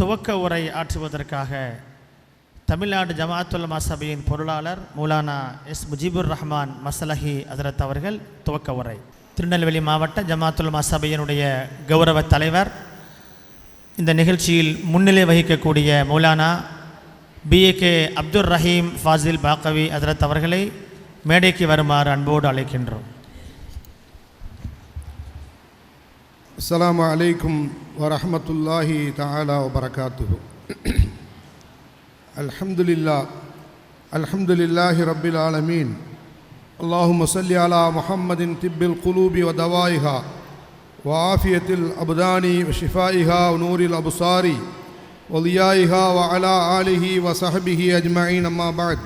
துவக்க உரை ஆற்றுவதற்காக தமிழ்நாடு ஜமாத்துல் சபையின் பொருளாளர் மூலானா எஸ் முஜிபுர் ரஹ்மான் மசலஹி அதரத் அவர்கள் துவக்க உரை. திருநெல்வேலி மாவட்ட ஜமாத்துல் சபையினுடைய கௌரவ தலைவர். இந்த நிகழ்ச்சியில் முன்னிலை வகிக்கக்கூடிய மௌலானா பிஏகே அப்துல் ரஹீம் ஃபாசில் பாக்கவி அதரத் அவர்களை மேடைக்கு வருமாறு அன்போடு அழைக்கின்றோம். السلام عليكم ورحمة الله تعالى وبركاته. الحمد لله. الحمد لله رب العالمين. اللهم صل على محمد طب القلوب ودوائها وعافية الأبدان وشفائها ونور الأبصار وضيائها وعلى آله وصحبه أجمعين أما بعد.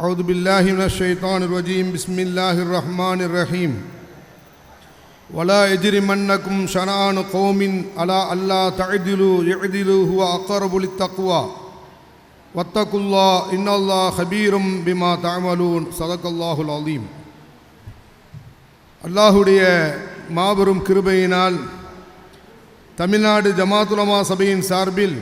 أعوذ بالله من الشيطان الرجيم. بسم الله الرحمن الرحيم. ولا يجرمنكم شنآن قوم على ألا تعدلوا يعدلوا هو أقرب للتقوى واتقوا الله إن الله خبير بما تعملون صدق الله العظيم அல்லாஹுடைய மாபெரும் கிருபையினால் தமிழ்நாடு ஜமாத்துலமா சபையின் சார்பில்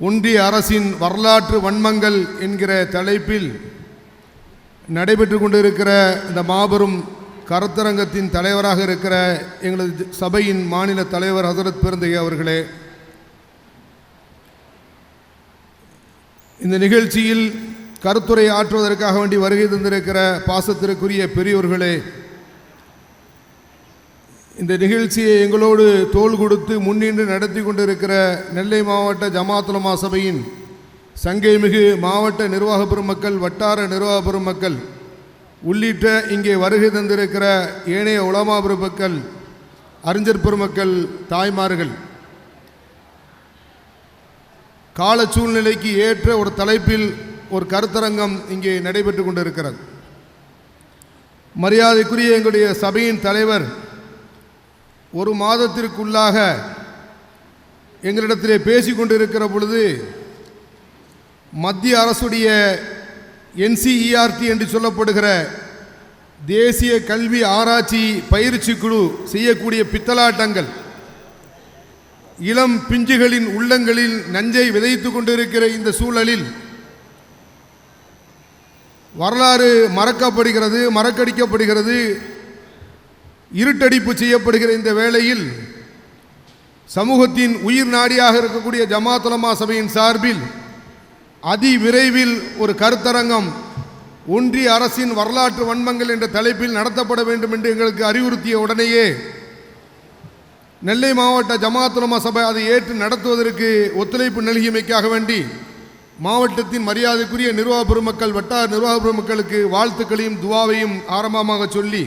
ஒன்றிய அரசின் வரலாற்று வன்மங்கள் என்கிற தலைப்பில் நடைபெற்று கொண்டிருக்கிற இந்த மாபெரும் கருத்தரங்கத்தின் தலைவராக இருக்கிற எங்களது சபையின் மாநில தலைவர் ஹசரத் பெருந்தை அவர்களே இந்த நிகழ்ச்சியில் கருத்துரை ஆற்றுவதற்காக வேண்டி வருகை தந்திருக்கிற பாசத்திற்குரிய பெரியோர்களே இந்த நிகழ்ச்சியை எங்களோடு தோள் கொடுத்து முன்னின்று நடத்தி கொண்டிருக்கிற நெல்லை மாவட்ட ஜமாத்துலமா சபையின் சங்கைமிகு மாவட்ட நிர்வாக பெருமக்கள் வட்டார நிர்வாக பெருமக்கள் உள்ளிட்ட இங்கே வருகை தந்திருக்கிற ஏனைய உலமா பிரபுக்கள் அறிஞர் பெருமக்கள் தாய்மார்கள் கால சூழ்நிலைக்கு ஏற்ற ஒரு தலைப்பில் ஒரு கருத்தரங்கம் இங்கே நடைபெற்று கொண்டிருக்கிறது. மரியாதைக்குரிய எங்களுடைய சபையின் தலைவர் ஒரு மாதத்திற்குள்ளாக எங்களிடத்திலே பேசி கொண்டிருக்கிற பொழுது மத்திய அரசுடைய என்சிஇஆர்டி என்று சொல்லப்படுகிற தேசிய கல்வி ஆராய்ச்சி பயிற்சி குழு செய்யக்கூடிய பித்தலாட்டங்கள். இளம் பிஞ்சுகளின் உள்ளங்களில் நஞ்சை விதைத்து கொண்டிருக்கிற இந்த சூழலில் வரலாறு மறக்கப்படுகிறது மறக்கடிக்கப்படுகிறது. இருட்டடிப்பு செய்யப்படுகிற இந்த வேளையில் சமூகத்தின் உயிர் நாடியாக இருக்கக்கூடிய ஜமாத்துலமா சபையின் சார்பில் அதி விரைவில் ஒரு கருத்தரங்கம் ஒன்றிய அரசின் வரலாற்று வன்மங்கள் என்ற தலைப்பில் நடத்தப்பட வேண்டும் என்று எங்களுக்கு அறிவுறுத்திய உடனேயே நெல்லை மாவட்ட ஜமாத்துலமா சபை அதை ஏற்று நடத்துவதற்கு ஒத்துழைப்பு நல்கியமைக்காக வேண்டி மாவட்டத்தின் மரியாதைக்குரிய நிர்வாக பெருமக்கள் வட்டார நிர்வாக பெருமக்களுக்கு வாழ்த்துக்களையும் துவாவையும் ஆரம்பமாக சொல்லி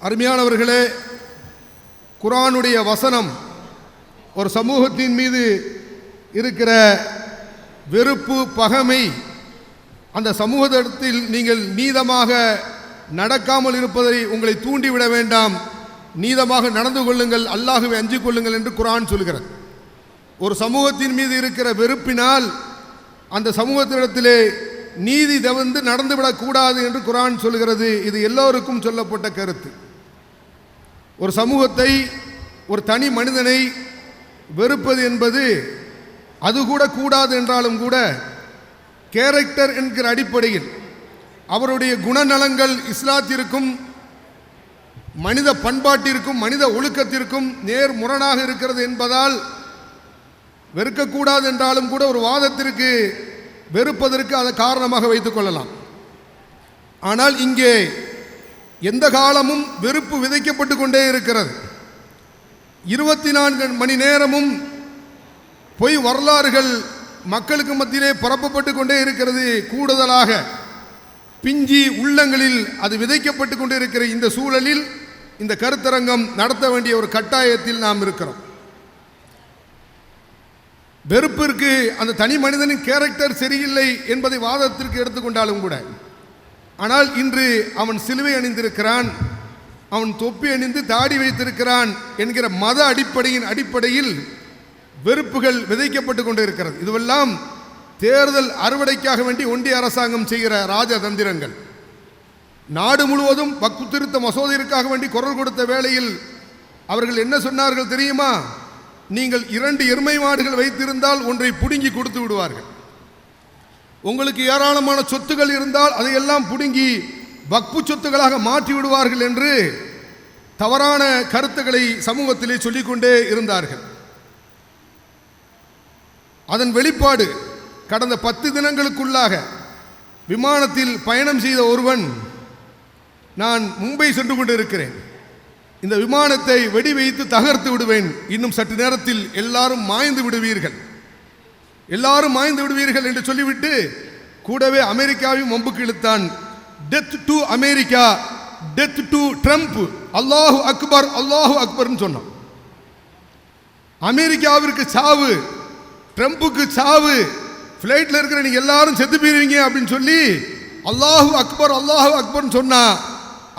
அருமையானவர்களே குரானுடைய வசனம் ஒரு சமூகத்தின் மீது இருக்கிற வெறுப்பு பகமை அந்த சமூகத்தில் நீங்கள் நீதமாக நடக்காமல் இருப்பதை உங்களை தூண்டிவிட வேண்டாம். நீதமாக நடந்து கொள்ளுங்கள் அல்லாஹுவை அஞ்சு கொள்ளுங்கள் என்று குரான் சொல்கிறது. ஒரு சமூகத்தின் மீது இருக்கிற வெறுப்பினால் அந்த சமூகத்திடத்திலே நீதி தவந்து நடந்துவிடக்கூடாது என்று குரான் சொல்கிறது. இது எல்லோருக்கும் சொல்லப்பட்ட கருத்து. ஒரு சமூகத்தை ஒரு தனி மனிதனை வெறுப்பது என்பது அது கூட கூடாது என்றாலும் கூட கேரக்டர் என்கிற அடிப்படையில் அவருடைய குணநலங்கள் இஸ்லாத்திற்கும் மனித பண்பாட்டிற்கும் மனித ஒழுக்கத்திற்கும் நேர் முரணாக இருக்கிறது என்பதால் வெறுக்கக்கூடாது என்றாலும் கூட ஒரு வாதத்திற்கு வெறுப்பதற்கு அதை காரணமாக வைத்துக் கொள்ளலாம். ஆனால் இங்கே எந்த காலமும் வெறுப்பு விதைக்கப்பட்டு கொண்டே இருக்கிறது. இருபத்தி நான்கு மணி நேரமும் பொய் வரலாறுகள் மக்களுக்கு மத்தியிலே பரப்பப்பட்டு கொண்டே இருக்கிறது கூடுதலாக. பிஞ்சி உள்ளங்களில் அது விதைக்கப்பட்டு கொண்டே இருக்கிற இந்த சூழலில் இந்த கருத்தரங்கம் நடத்த வேண்டிய ஒரு கட்டாயத்தில் நாம் இருக்கிறோம். வெறுப்பிற்கு அந்த தனி மனிதனின் கேரக்டர் சரியில்லை என்பதை வாதத்திற்கு எடுத்துக்கொண்டாலும் கூட. ஆனால் இன்று அவன் சிலுவை அணிந்திருக்கிறான் அவன் தொப்பி அணிந்து தாடி வைத்திருக்கிறான் என்கிற மத அடிப்படையின் அடிப்படையில் வெறுப்புகள் விதைக்கப்பட்டு கொண்டு இருக்கிறது இதுவெல்லாம் தேர்தல் அறுவடைக்காக வேண்டி ஒன்றிய அரசாங்கம் செய்கிற ராஜதந்திரங்கள். நாடு முழுவதும் வக்கு திருத்த மசோதையிற்காக வேண்டி குரல் கொடுத்த வேளையில் அவர்கள் என்ன சொன்னார்கள் தெரியுமா? நீங்கள் இரண்டு எருமை மாடுகள் வைத்திருந்தால் ஒன்றை புடுங்கி கொடுத்து விடுவார்கள். உங்களுக்கு ஏராளமான சொத்துகள் இருந்தால் அதையெல்லாம் புடுங்கி வக்பு சொத்துகளாக மாற்றி விடுவார்கள் என்று தவறான கருத்துக்களை சமூகத்திலே சொல்லிக்கொண்டே இருந்தார்கள். அதன் வெளிப்பாடு கடந்த பத்து தினங்களுக்குள்ளாக விமானத்தில் பயணம் செய்த ஒருவன் நான் மும்பை சென்று கொண்டிருக்கிறேன். இந்த விமானத்தை வெடி வைத்து தகர்த்து விடுவேன். இன்னும் சற்று நேரத்தில் எல்லாரும் மாய்ந்து விடுவீர்கள். எல்லாரும் மாய்ந்து விடுவீர்கள் என்று சொல்லிவிட்டு கூடவே அமெரிக்காவையும் வம்புக்கு இழுத்தான். Death to America death to Trump அல்லாஹு அக்பர் அல்லாஹு அக்பர்னு சொன்னான். அமெரிக்காவிற்கு சாவு ட்ரம்புக்கு சாவு. ஃப்ளைட்டில் இருக்கிற நீங்கள் எல்லாரும் செத்து போயிருவீங்க அப்படின்னு சொல்லி அல்லாஹு அக்பர் அல்லாஹு அக்பர்னு சொன்னான்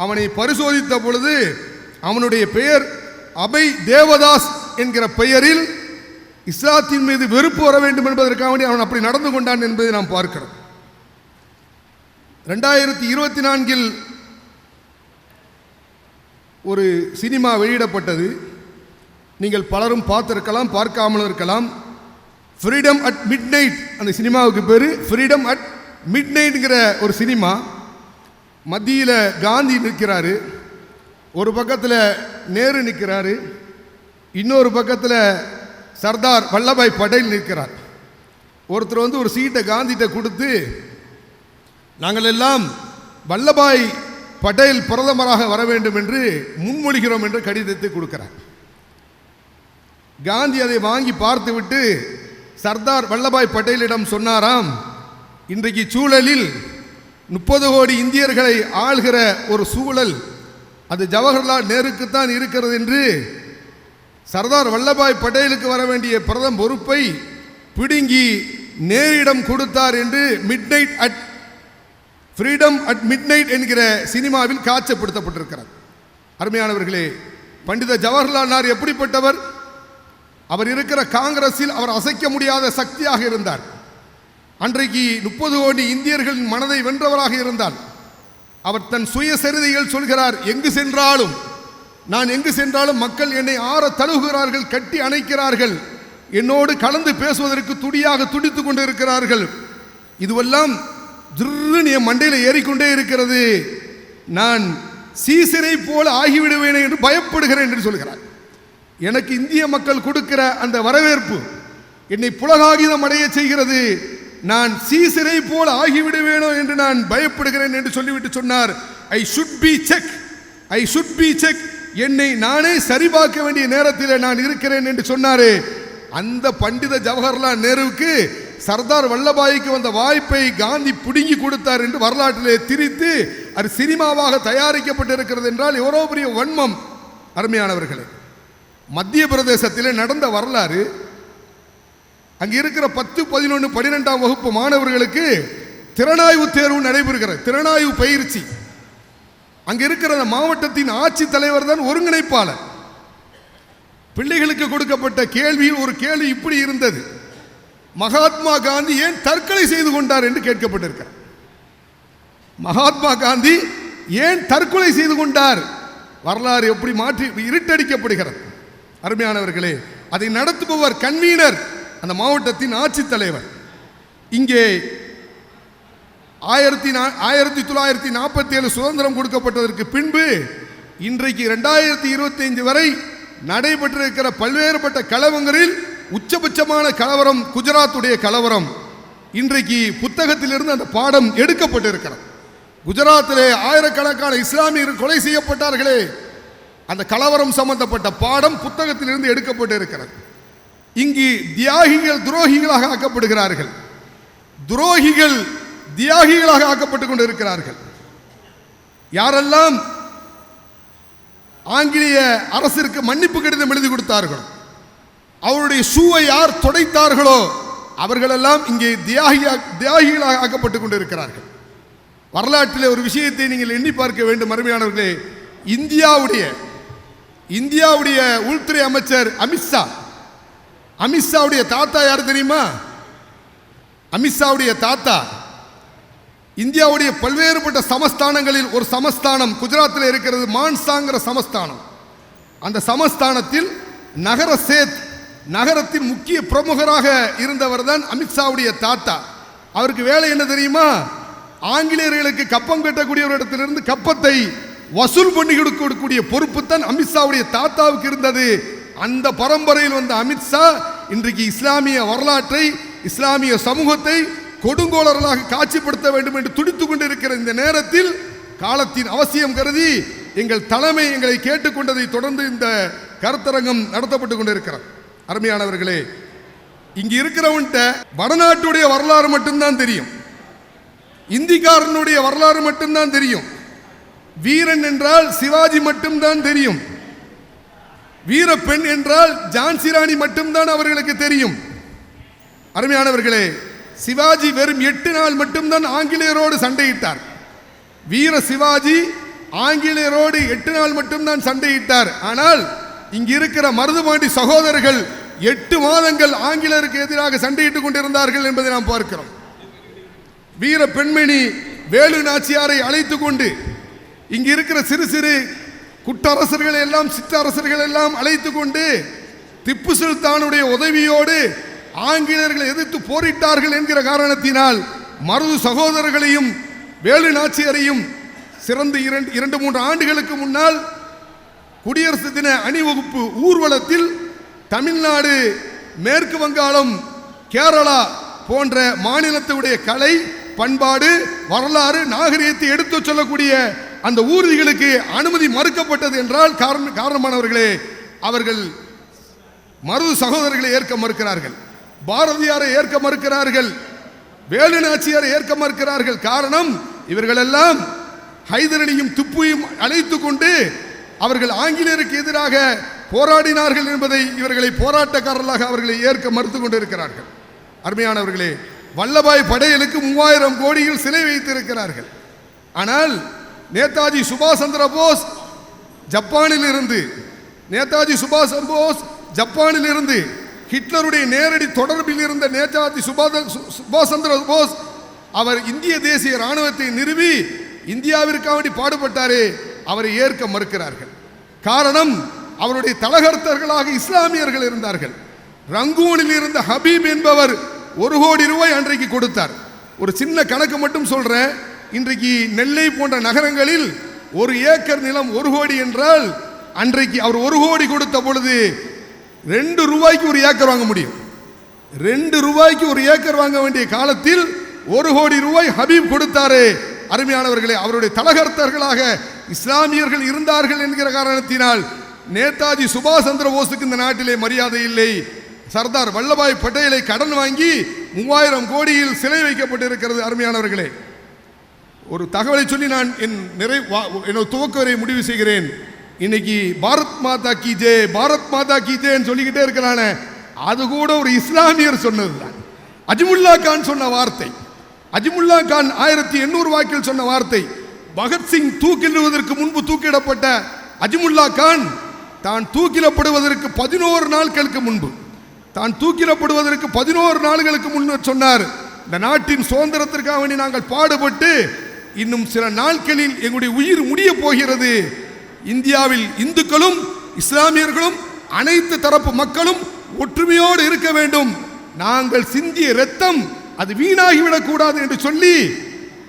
அவனை பரிசோதித்த பொழுது அவனுடைய பெயர் அபை தேவதாஸ் என்கிற பெயரில் இஸ்லாத்தின் மீது வெறுப்பு வர வேண்டும் என்பதற்காக வேண்டி அவன் அப்படி நடந்து கொண்டான் என்பதை நாம் பார்க்கிறோம். ரெண்டாயிரத்தி இருபத்தி நான்கில் ஒரு சினிமா வெளியிடப்பட்டது. நீங்கள் பலரும் பார்த்துருக்கலாம் பார்க்காமலும் இருக்கலாம். ஃப்ரீடம் அட் மிட் நைட் அந்த சினிமாவுக்கு பேர். ஃப்ரீடம் அட் மிட் நைட்ங்கிற ஒரு சினிமா. மத்தியில் காந்தி நிற்கிறாரு. ஒரு பக்கத்தில் நேரு நிற்கிறாரு. இன்னொரு பக்கத்தில் சர்தார் வல்லபாய் படேல் நிற்கிறார். ஒருத்தர் வந்து ஒரு சீட்டை காந்திகிட்ட கொடுத்து நாங்கள் எல்லாம் வல்லபாய் படேல் பிரதமராக வர வேண்டும் என்று முன்மொழிகிறோம் என்ற கடிதத்தை கொடுக்கிறார். காந்தி அதை வாங்கி பார்த்துவிட்டு சர்தார் வல்லபாய் பட்டேலிடம் சொன்னாராம் இன்றைக்கு சூழலில் முப்பது கோடி இந்தியர்களை ஆள்கிற ஒரு சூழல் அது ஜவஹர்லால் நேருக்குத்தான் இருக்கிறது என்று சர்தார் வல்லபாய் பட்டேலுக்கு வர வேண்டிய பிரதம் பொறுப்பை பிடுங்கி நேரிடம் கொடுத்தார் என்று midnight at freedom at midnight என்கிற சினிமாவில் காட்சிப்படுத்தப்பட்டிருக்கிறார் அருமையானவர்களே பண்டித ஜவஹர்லால் எப்படிப்பட்டவர்? அவர் இருக்கிற காங்கிரஸில் அவர் அசைக்க முடியாத சக்தியாக இருந்தார். அன்றைக்கு முப்பது கோடி இந்தியர்களின் மனதை வென்றவராக இருந்தார். அவர் தன் சுயசரிதையில் சொல்கிறார் எங்கு சென்றாலும் நான் எங்கு சென்றாலும் மக்கள் என்னை ஆற தழுவுகிறார்கள் கட்டி அணைக்கிறார்கள். என்னோடு கலந்து பேசுவதற்கு துடியாக துடித்துக் கொண்டு இருக்கிறார்கள் இதுவெல்லாம் ஜிர்ருன்னு என் மண்டையில் ஏறிக்கொண்டே இருக்கிறது. நான் சீசரை போல ஆகிவிடுவேனே என்று பயப்படுகிறேன் என்று சொல்கிறார். எனக்கு இந்திய மக்கள் கொடுக்கிற அந்த வரவேற்பு என்னை புலகாகிதம் அடைய செய்கிறது. நான் சீசரை போல் ஆகிவிடுவேனோ என்று நான் பயப்படுகிறேன் என்று சொல்லிவிட்டு சொன்னார். I should be check I should be check என்னை நானே சரிபார்க்க வேண்டிய நேரத்தில் நான் இருக்கிறேன் என்று சொன்னாரே. அந்த பண்டித ஜவஹர்லால் நேருவுக்கு சர்தார் வல்லபாய்க்கு வந்த வாய்ப்பை காந்தி பிடுங்கி கொடுத்தார் என்று வரலாற்றிலே திரித்து அது சினிமாவாக தயாரிக்கப்பட்டிருக்கிறது என்றால் எவ்வளோ பெரிய வன்மம் அருமையானவர்களே. மத்திய பிரதேசத்திலே நடந்த வரலாறு அங்கே இருக்கிற பத்து பதினொன்று பன்னிரெண்டாம் வகுப்பு மாணவர்களுக்கு திறனாய்வு தேர்வு நடைபெறுகிறது. திறனாய்வு பயிற்சி. அங்க இருக்கிற அந்த மாவட்டத்தின் ஆட்சி தலைவர் தான் ஒருங்கிணைப்பாளர். பிள்ளைகளுக்கு கொடுக்கப்பட்ட கேள்வியில் ஒரு கேள்வி இப்படி இருந்தது. மகாத்மா காந்தி ஏன் தற்கொலை செய்து கொண்டார் என்று கேட்கப்பட்டிருக்கிறார் மகாத்மா காந்தி ஏன் தற்கொலை செய்து கொண்டார்? வரலாறு எப்படி மாற்றி இருட்டடிக்கப்படுகிறது. அருமையானவர்களே அதை நடத்துபவர் கன்வீனர் அந்த மாவட்டத்தின் ஆட்சித்தலைவர். இங்கே ஆயிரத்தி நா- ஆயிரத்தி தொள்ளாயிரத்தி நாற்பத்தி ஏழு சுதந்திரம் கொடுக்கப்பட்டதற்கு பின்பு இன்றைக்கு ரெண்டாயிரத்தி இருபத்தைந்து வரை நடைபெற்றிருக்கிற பல்வேறுபட்ட கலவங்களில் உச்சபட்சமான கலவரம் குஜராத்துடைய கலவரம். இன்றைக்கு புத்தகத்திலிருந்து அந்த பாடம் எடுக்கப்பட்டிருக்கிறது. குஜராத்திலே ஆயிரக்கணக்கான இஸ்லாமியர்கள் கொலை செய்யப்பட்டார்களே. அந்த கலவரம் சம்பந்தப்பட்ட பாடம் புத்தகத்திலிருந்து எடுக்கப்பட்டு இருக்கிறது இங்கு தியாகிகள் துரோகிகளாக ஆக்கப்படுகிறார்கள். துரோகிகள் தியாகிகளாக ஆக்கப்பட்டு கொண்டிருக்கிறார்கள். யாரெல்லாம் ஆங்கிலேய அரசிற்கு மன்னிப்பு கடிதம் எழுதி கொடுத்தார்களோ அவருடைய ஷூவை யார் தொடைத்தார்களோ அவர்களெல்லாம் இங்கே தியாகியா தியாகிகளாக ஆக்கப்பட்டு கொண்டிருக்கிறார்கள். வரலாற்றில் ஒரு விஷயத்தை நீங்கள் எண்ணி பார்க்க வேண்டும் அருமையானவர்களே. இந்தியாவுடைய இந்தியாவுடைய உள்துறை அமைச்சர் அமித்ஷா அமித்ஷாவுடைய தாத்தா யார் தெரியுமா? அமித்ஷாவுடைய தாத்தா. இந்தியாவுடைய பல்வேறுபட்ட சமஸ்தானங்களில் ஒரு சமஸ்தானம் குஜராத்தில் இருக்கிறது மான்சாங்கிற சமஸ்தானம். அந்த சமஸ்தானத்தில் நகர சேத் நகரத்தின் முக்கிய பிரமுகராக இருந்தவர் தான் அமித்ஷாவுடைய தாத்தா. அவருக்கு வேலை என்ன தெரியுமா? ஆங்கிலேயர்களுக்கு கப்பம் கட்டக்கூடிய ஒரு இடத்திலிருந்து கப்பத்தை வசூல் பண்ணி கொடுக்கக்கூடிய பொறுப்பு தான் அமித்ஷாவுடைய தாத்தாவுக்கு இருந்தது. அந்த பரம்பரையில் வந்த அமித்ஷா இன்றைக்கு இஸ்லாமிய வரலாற்றை இஸ்லாமிய சமூகத்தை கொடுங்கோளர்களாக காட்சிப்படுத்த வேண்டும் என்று துடித்துக் கொண்டிருக்கிற இந்த நேரத்தில் காலத்தின் அவசியம் கருதி எங்கள் தலைமை எங்களை கேட்டுக்கொண்டதை தொடர்ந்து இந்த கருத்தரங்கம் நடத்தப்பட்டு கொண்டிருக்கிறார் அருமையானவர்களே இங்கு இருக்கிறவன்கிட்ட வடநாட்டுடைய வரலாறு மட்டும்தான் தெரியும். இந்திக்காரனுடைய வரலாறு மட்டும்தான் தெரியும். வீரன் என்றால் சிவாஜி மட்டும்தான் தெரியும். வீர பெண் என்றால் ஜான்சி ராணி மட்டும்தான் அவர்களுக்கு தெரியும். அருமையானவர்களே சிவாஜி வெறும் எட்டு நாள் மட்டும்தான் ஆங்கிலேயரோடு சண்டையிட்டார். வீர சிவாஜி ஆங்கிலேயரோடு எட்டு நாள் மட்டும்தான் சண்டையிட்டார். ஆனால் இங்கு இருக்கிற மருதுபாண்டி சகோதரர்கள் எட்டு மாதங்கள் ஆங்கிலேயருக்கு எதிராக சண்டையிட்டுக் கொண்டிருந்தார்கள் என்பதை நாம் பார்க்கிறோம். வீர பெண்மணி வேலு நாச்சியாரை அழைத்து கொண்டு இங்கு இருக்கிற சிறு சிறு குட்டரசர்கள் எல்லாம் சிற்றரசர்கள் எல்லாம் அழைத்து கொண்டு திப்பு சுல்தானுடைய உதவியோடு ஆங்கிலேயர்களை எதிர்த்து போரிட்டார்கள் என்கிற காரணத்தினால் மருது சகோதரர்களையும் வேலு நாச்சியாரையும் சிறந்த இரண்டு இரண்டு மூன்று ஆண்டுகளுக்கு முன்னால் குடியரசு தின அணிவகுப்பு ஊர்வலத்தில் தமிழ்நாடு மேற்கு வங்காளம் கேரளா போன்ற மாநிலத்துடைய கலை பண்பாடு வரலாறு நாகரீகத்தை எடுத்துச் சொல்லக்கூடிய அந்த ஊர்திகளுக்கு அனுமதி மறுக்கப்பட்டது என்றால் காரண காரணமானவர்களே அவர்கள் மருது சகோதரர்களை ஏற்க மறுக்கிறார்கள். பாரதியாரை ஏற்க மறுக்கிறார்கள். வேலு நாச்சியாரை ஏற்க மறுக்கிறார்கள். காரணம் இவர்களெல்லாம் ஹைதரனையும் துப்பையும் அழைத்து கொண்டு அவர்கள் ஆங்கிலேயருக்கு எதிராக போராடினார்கள் என்பதை இவர்களை போராட்டக்காரர்களாக அவர்களை ஏற்க மறுத்து கொண்டிருக்கிறார்கள். அருமையானவர்களே வல்லபாய் படையலுக்கு மூவாயிரம் கோடியில் சிலை வைத்திருக்கிறார்கள். ஆனால் நேதாஜி சுபாஷ் சந்திர போஸ் ஜப்பானில் இருந்து நேதாஜி சுபாஷ் சந்திர போஸ் ஜப்பானில் இருந்து ஹிட்லருடைய நேரடி தொடர்பில் இருந்த நேதாஜி சுபாஷ் சுபாஷ் சந்திர போஸ் அவர் இந்திய தேசிய ராணுவத்தை நிறுவி இந்தியாவிற்காக வேண்டி பாடுபட்டாரே அவரை ஏற்க மறுக்கிறார்கள். காரணம் அவருடைய தலகர்த்தர்களாக இஸ்லாமியர்கள் இருந்தார்கள். ரங்கூனில் இருந்த ஹபீப் என்பவர் ஒரு கோடி ரூபாய் அன்றைக்கு கொடுத்தார். ஒரு சின்ன கணக்கு மட்டும் சொல்கிறேன் இன்றைக்கு நெல்லை போன்ற நகரங்களில் ஒரு ஏக்கர் நிலம் ஒரு கோடி என்றால் அன்றைக்கு அவர் ஒரு கோடி கொடுத்த பொழுது ரெண்டு ரூபாய்க்கு ஒரு ஏக்கர் வாங்க முடியும். ரெண்டு ரூபாய்க்கு ஒரு ஏக்கர் வாங்க வேண்டிய காலத்தில் ஒரு கோடி ரூபாய் ஹபீப் கொடுத்தாரு. அருமையானவர்களே அவருடைய தலகர்த்தர்களாக இஸ்லாமியர்கள் இருந்தார்கள் என்கிற காரணத்தினால் நேதாஜி சுபாஷ் சந்திர போஸுக்கு இந்த நாட்டிலே மரியாதை இல்லை. சர்தார் வல்லபாய் பட்டேலை கடன் வாங்கி மூவாயிரம் கோடியில் சிலை வைக்கப்பட்டிருக்கிறது. அருமையானவர்களே ஒரு தகவலை சொல்லி நான் என் நிறை என்னோட துவக்க வரை முடிவு செய்கிறேன். இன்னைக்கு பாரத் மாதா கி ஜே பாரத் மாதா கி ஜேன்னு சொல்லிக்கிட்டே இருக்கிறானே அது கூட ஒரு இஸ்லாமியர் சொன்னதுதான். அஜ்முல்லா கான் சொன்ன வார்த்தை. அஜ்முல்லா கான் ஆயிரத்தி எண்ணூறு வாக்கில் சொன்ன வார்த்தை. பகத்சிங் தூக்கிடுவதற்கு முன்பு தூக்கிடப்பட்ட அஜ்முல்லா கான் தான் தூக்கிலப்படுவதற்கு பதினோரு நாட்களுக்கு முன்பு தான் தூக்கிலப்படுவதற்கு பதினோரு நாள்களுக்கு முன்னர் சொன்னார். இந்த நாட்டின் சுதந்திரத்திற்காக வேண்டி நாங்கள் பாடுபட்டு இன்னும் சில நாட்களில் எங்களுடைய உயிர் முடிய போகிறது. இந்தியாவில் இந்துக்களும் இஸ்லாமியர்களும் அனைத்து தரப்பு மக்களும் ஒற்றுமையோடு இருக்க வேண்டும். நாங்கள் சிந்திய இரத்தம் அது வீணாகிவிடக் கூடாது என்று சொல்லி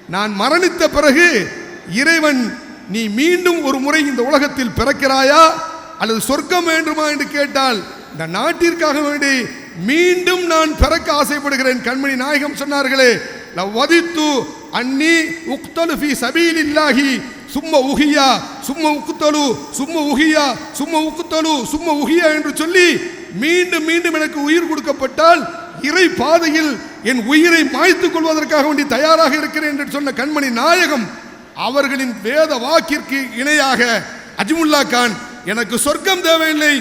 நான் மரணித்த பிறகு இறைவன் நீ மீண்டும் ஒரு முறை இந்த உலகத்தில் பிறக்கிறாயா? அல்லது சொர்க்கம் வேண்டுமா? என்று கேட்டால் இந்த நாட்டிற்காக வேண்டி மீண்டும் நான் பிறக்க ஆசைப்படுகிறேன். கண்மணி நாயகம் சொன்னார்களே வதித்து அன்னி உக்தலு ஃபி சபீலில்லாஹி சும்ம உஹியா சும்ம உக்குத்தலு சும்ம உஹியா சும்ம உக்குத்தலு சும்ம உஹியா என்று சொல்லி மீண்டும் மீண்டும் எனக்கு உயிர் கொடுக்கப்பட்டால் இறை பாதையில் என் உயிரை மாய்த்துக் கொள்வதற்காக வேண்டி தயாராக இருக்கிறேன் என்று சொன்ன கண்மணி நாயகம் அவர்களின் வேத வாக்கிற்கு இணையாக அஜிமுல்லா கான் எனக்கு சொர்க்கம் தேவையில்லை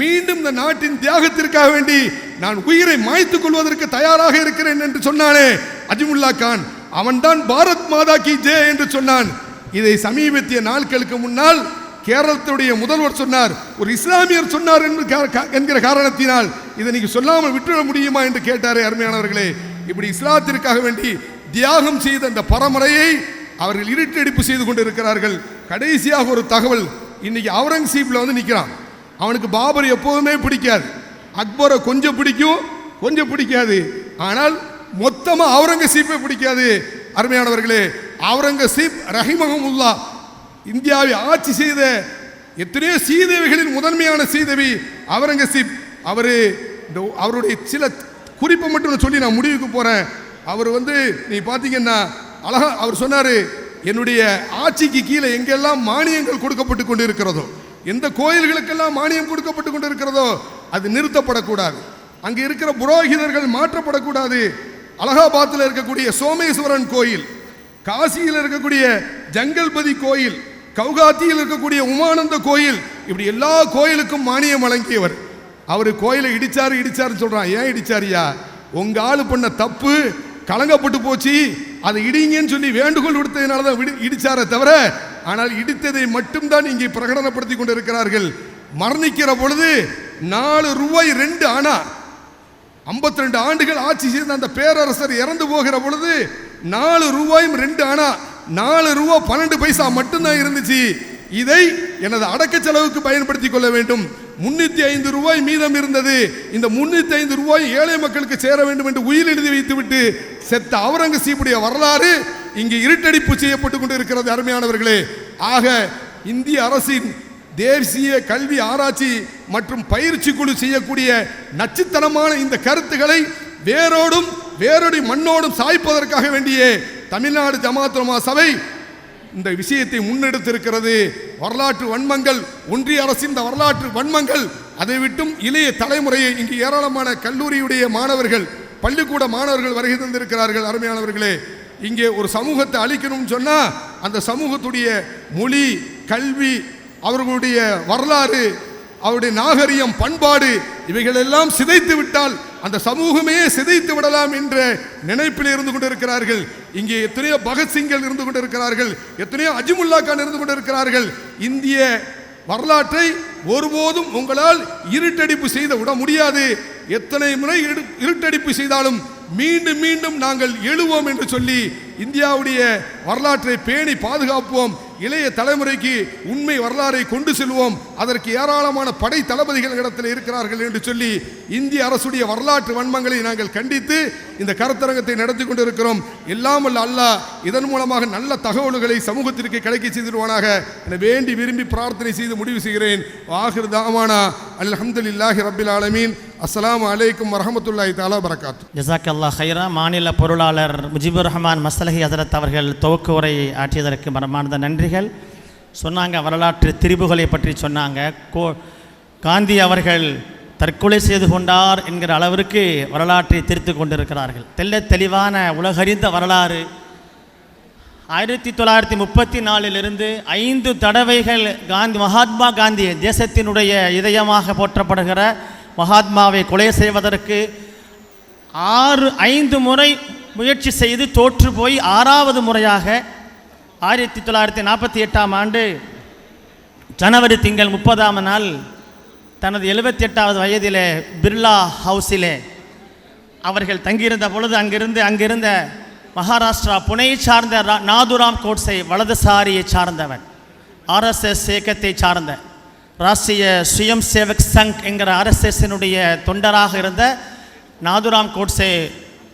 மீண்டும் இந்த நாட்டின் தியாகத்திற்காக வேண்டி நான் உயிரை மாய்த்துக் கொள்வதற்கு தயாராக இருக்கிறேன் என்று சொன்னானே அஜிமுல்லா கான். அவன்தான் பாரத் மாதா கி ஜே என்று சொன்னான். இதை சமீபத்திய நாட்களுக்கு முன்னால் கேரளத்துடைய முதல்வர் சொன்னார். ஒரு இஸ்லாமியர் சொன்னார் என்று கா- என்கிற காரணத்தினால் இதை நீங்க சொல்லாமல் விட்டுவிட முடியுமா என்று கேட்டாரே அருமையானவர்களே இப்படி இஸ்லாத்திற்காக வேண்டி தியாகம் செய்த அந்த பரம்பரையை அவர்கள் இருட்டடிப்பு செய்து கொண்டிருக்கிறார்கள். கடைசியாக ஒரு தகவல் இன்னைக்கு அவுரங்கசீப்ல வந்து நிற்கிறான் அவனுக்கு பாபர் எப்போதுமே பிடிக்காது. அக்பரை கொஞ்சம் பிடிக்கும் கொஞ்சம் பிடிக்காது. ஆனால் மொத்தமாக அவுரங்கசீப்பை பிடிக்காது. அருமையானவர்களே அவுரங்கசீப் ரஹிமகமுல்லா இந்தியாவை ஆட்சி செய்த எத்தனையோ சீதேவிகளின் முதன்மையான சீதேவி அவுரங்கசீப் அவர் இந்த அவருடைய சில குறிப்பை மட்டும் சொல்லி நான் முடிவுக்கு போகிறேன் அவர் வந்து நீ பார்த்தீங்கன்னா அழகா அவர் சொன்னார் என்னுடைய ஆட்சிக்கு கீழே எங்கெல்லாம் மானியங்கள் கொடுக்கப்பட்டு கொண்டு இருக்கிறதோ எந்த கோயில்களுக்கெல்லாம் மானியம் கொடுக்கப்பட்டு கொண்டு இருக்கிறதோ அது நிறுத்தப்படக்கூடாது. அங்கே இருக்கிற புரோகிதர்கள் மாற்றப்படக்கூடாது. அலகாபாத்தில் இருக்கக்கூடிய சோமேஸ்வரன் கோயில் காசியில் இருக்கக்கூடிய ஜங்கல்பதி கோயில் கவுகாத்தியில் இருக்கக்கூடிய உமானந்த கோயில் இப்படி எல்லா கோயிலுக்கும் மானியம் வழங்கியவர். அவர் கோயிலை இடிச்சாரு இடிச்சாருன்னு சொல்கிறான் ஏன் இடிச்சாரியா உங்க ஆள் பண்ண தப்பு கலங்கப்பட்டு போச்சு. அதை இடிங்கன்னு சொல்லி வேண்டுகோள் விடுத்ததுனால தான் விடு இடிச்சாரே தவிர ஆனால் இடித்ததை மட்டும்தான் இங்கே பிரகடனப்படுத்தி கொண்டிருக்கிறார்கள். மரணிக்கிற பொழுது நாலு ரூபாய் ரெண்டு ஆனா 52 ஆண்டுகள் ஆட்சி செய்த அந்த பேரரசர் இறந்து போகிற பொழுது நாலு ரூபாயும் ரெண்டு ஆனா நாலு ரூபா பன்னெண்டு பைசா மட்டும்தான் இருந்துச்சு. இதை எனது அடக்க செலவுக்கு பயன்படுத்திக் கொள்ள வேண்டும். முன்னூத்தி ஐந்து ரூபாய் மீதம் இருந்தது. இந்த முன்னூத்தி ஐந்து ரூபாய் ஏழை மக்களுக்கு சேர வேண்டும் என்று உயிர் எழுதி வைத்துவிட்டு செத்த அவுரங்கசீப்புடைய வரலாறு இங்கு இருட்டடிப்பு செய்யப்பட்டு கொண்டிருக்கிறது அருமையானவர்களே. ஆக இந்திய அரசின் தேசிய கல்வி ஆராய்ச்சி மற்றும் பயிற்சி குழு செய்யக்கூடிய நச்சுத்தனமான இந்த கருத்துக்களை வேரோடும் வேரொடி மண்ணோடும் சாய்ப்பதற்காக வேண்டிய தமிழ்நாடு ஜமாத்ரமா சபை இந்த விஷயத்தை முன்னெடுத்திருக்கிறது. வரலாற்று வன்மங்கள் ஒன்றிய அரசின் இந்த வரலாற்று வன்மங்கள் அதை விட்டும் இளைய தலைமுறையை இங்கு ஏராளமான கல்லூரியுடைய மாணவர்கள் பள்ளிக்கூட மாணவர்கள் வருகை தந்திருக்கிறார்கள் அருமையானவர்களே. இங்கே ஒரு சமூகத்தை அழிக்கணும்னு சொன்னால் அந்த சமூகத்துடைய மொழி கல்வி அவர்களுடைய வரலாறு அவருடைய நாகரிகம் பண்பாடு இவைகளெல்லாம் சிதைத்து விட்டால் அந்த சமூகமே சிதைத்து விடலாம் என்ற நினைப்பில் இருந்து கொண்டிருக்கிறார்கள். இங்கே எத்தனையோ பகத்சிங்கள் இருந்து கொண்டிருக்கிறார்கள். எத்தனையோ அஜிமுல்லா கான் இருந்து கொண்டிருக்கிறார்கள். இந்திய வரலாற்றை ஒருபோதும் உங்களால் இருட்டடிப்பு செய்து விட முடியாது. எத்தனை முறை இரு- இருட்டடிப்பு செய்தாலும் மீண்டும் மீண்டும் நாங்கள் எழுவோம் என்று சொல்லி இந்தியாவுடைய வரலாற்றை பேணி பாதுகாப்போம். இளைய தலைமுறைக்கு உண்மை வரலாறை கொண்டு செல்வோம். அதற்கு ஏராளமான படை தளபதிகள் இடத்தில் இருக்கிறார்கள் என்று சொல்லி இந்திய அரசுடைய வரலாற்று வன்மங்களை நாங்கள் கண்டித்து இந்த கருத்தரங்கத்தை நடத்தி கொண்டிருக்கிறோம். எல்லாம் அல்ல அல்லாஹ் இதன் மூலமாக நல்ல தகவல்களை சமூகத்திற்கு கிடைக்க செய்திருவானாக என வேண்டி விரும்பி பிரார்த்தனை செய்து முடிவு செய்கிறேன். ஆஹிர் தாமானா அல்ஹம்துலில்லாஹி ரபில் ஆலமீன். அஸ்லாம் அலைக்கும் வரமத்துல்லாஹி தாலா வரகாத்து ஜசாக் அல்லாஹ் ஹைரா மாநில பொருளாளர் முஜிபுர் ரஹ்மான் மசலஹி ஹசரத் அவர்கள் துவக்க உரை ஆற்றியதற்கு நன்றி. நன்றிகள். சொன்னாங்க வரலாற்று திரிபுகளை பற்றி சொன்னாங்க. கோ காந்தி அவர்கள் தற்கொலை செய்து கொண்டார் என்கிற அளவிற்கு வரலாற்றை திருத்து கொண்டிருக்கிறார்கள். தெல்ல தெளிவான உலகறிந்த வரலாறு. ஆயிரத்தி தொள்ளாயிரத்தி முப்பத்தி நாலிலிருந்து ஐந்து தடவைகள் காந்தி மகாத்மா காந்தி தேசத்தினுடைய இதயமாக போற்றப்படுகிற மகாத்மாவை கொலை செய்வதற்கு ஆறு ஐந்து முறை முயற்சி செய்து தோற்று போய் ஆறாவது முறையாக ஆயிரத்தி தொள்ளாயிரத்தி நாற்பத்தி எட்டாம் ஆண்டு ஜனவரி திங்கள் முப்பதாம் நாள் தனது எழுபத்தி எட்டாவது வயதிலே பிர்லா ஹவுஸிலே அவர்கள் தங்கியிருந்த பொழுது அங்கிருந்து அங்கிருந்த மகாராஷ்டிரா புனையை சார்ந்த ரா- நாதுராம் கோட்ஸை வலதுசாரியை சார்ந்தவன் ஆர்எஸ்எஸ் இயக்கத்தை சார்ந்த ராஷ்டிரிய சுயம் சேவக் சங் என்கிற ஆர்எஸ்எஸ்னுடைய தொண்டராக இருந்த நாதுராம் கோட்ஸை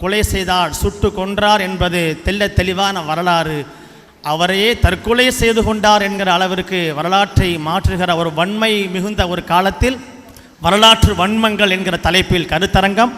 கொலை செய்தார் சுட்டு கொன்றார் என்பது தெல்ல தெளிவான வரலாறு அவரையே தற்கொலை செய்து கொண்டார் என்கிற அளவிற்கு வரலாற்றை மாற்றுகிற ஒரு வன்மை மிகுந்த ஒரு காலத்தில் வரலாற்று வன்மங்கள் என்கிற தலைப்பில் கருத்தரங்கம்.